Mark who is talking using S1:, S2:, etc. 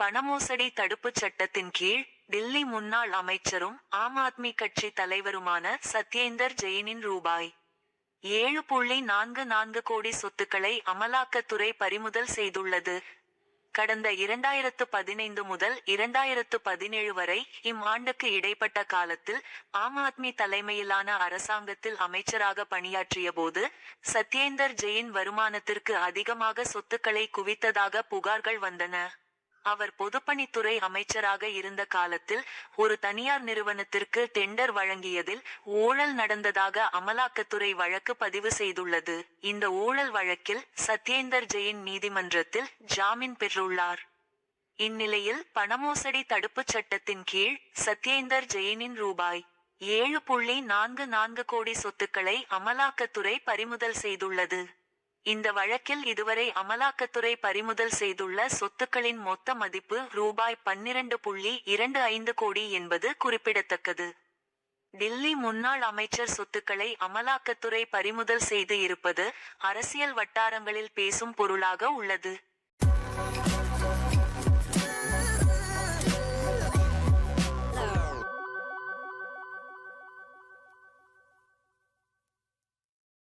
S1: பணமோசடி தடுப்புச் சட்டத்தின் கீழ் டில்லி முன்னாள் அமைச்சரும் ஆம் ஆத்மி கட்சி தலைவருமான சத்யேந்தர் ஜெயினின் ரூபாய் ஏழு புள்ளி நான்கு நான்கு கோடி சொத்துக்களை அமலாக்கத்துறை பறிமுதல் செய்துள்ளது. கடந்த இரண்டாயிரத்து பதினைந்து முதல் இரண்டாயிரத்து பதினேழு வரை இம்மாண்டுக்கு இடைப்பட்ட காலத்தில் ஆம் ஆத்மி தலைமையிலான அரசாங்கத்தில் அமைச்சராக பணியாற்றிய போது சத்யேந்தர் ஜெயின் வருமானத்திற்கு அதிகமாக சொத்துக்களை குவித்ததாக புகார்கள் வந்தன. அவர் பொதுப்பணித்துறை அமைச்சராக இருந்த காலத்தில் ஒரு தனியார் நிறுவனத்திற்கு டெண்டர் வழங்கியதில் ஊழல் நடந்ததாக அமலாக்கத்துறை வழக்கு பதிவு செய்துள்ளது. இந்த ஊழல் வழக்கில் சத்யேந்தர் ஜெயின் நீதிமன்றத்தில் ஜாமீன் பெற்றுள்ளார். இந்நிலையில் பணமோசடி தடுப்புச் சட்டத்தின் கீழ் சத்யேந்தர் ஜெயினின் ரூபாய் ஏழு புள்ளி நான்கு நான்கு கோடி சொத்துக்களை அமலாக்கத்துறை பறிமுதல் செய்துள்ளது. இந்த வழக்கில் இதுவரை அமலாக்கத்துறை பறிமுதல் செய்துள்ள சொத்துக்களின் மொத்த மதிப்பு ரூபாய் பன்னிரண்டு புள்ளி இரண்டு ஐந்து கோடி என்பது குறிப்பிடத்தக்கது. டில்லி முன்னாள் அமைச்சர் சொத்துக்களை அமலாக்கத்துறை பறிமுதல் செய்து இருப்பது அரசியல் வட்டாரங்களில் பேசும் பொருளாக உள்ளது.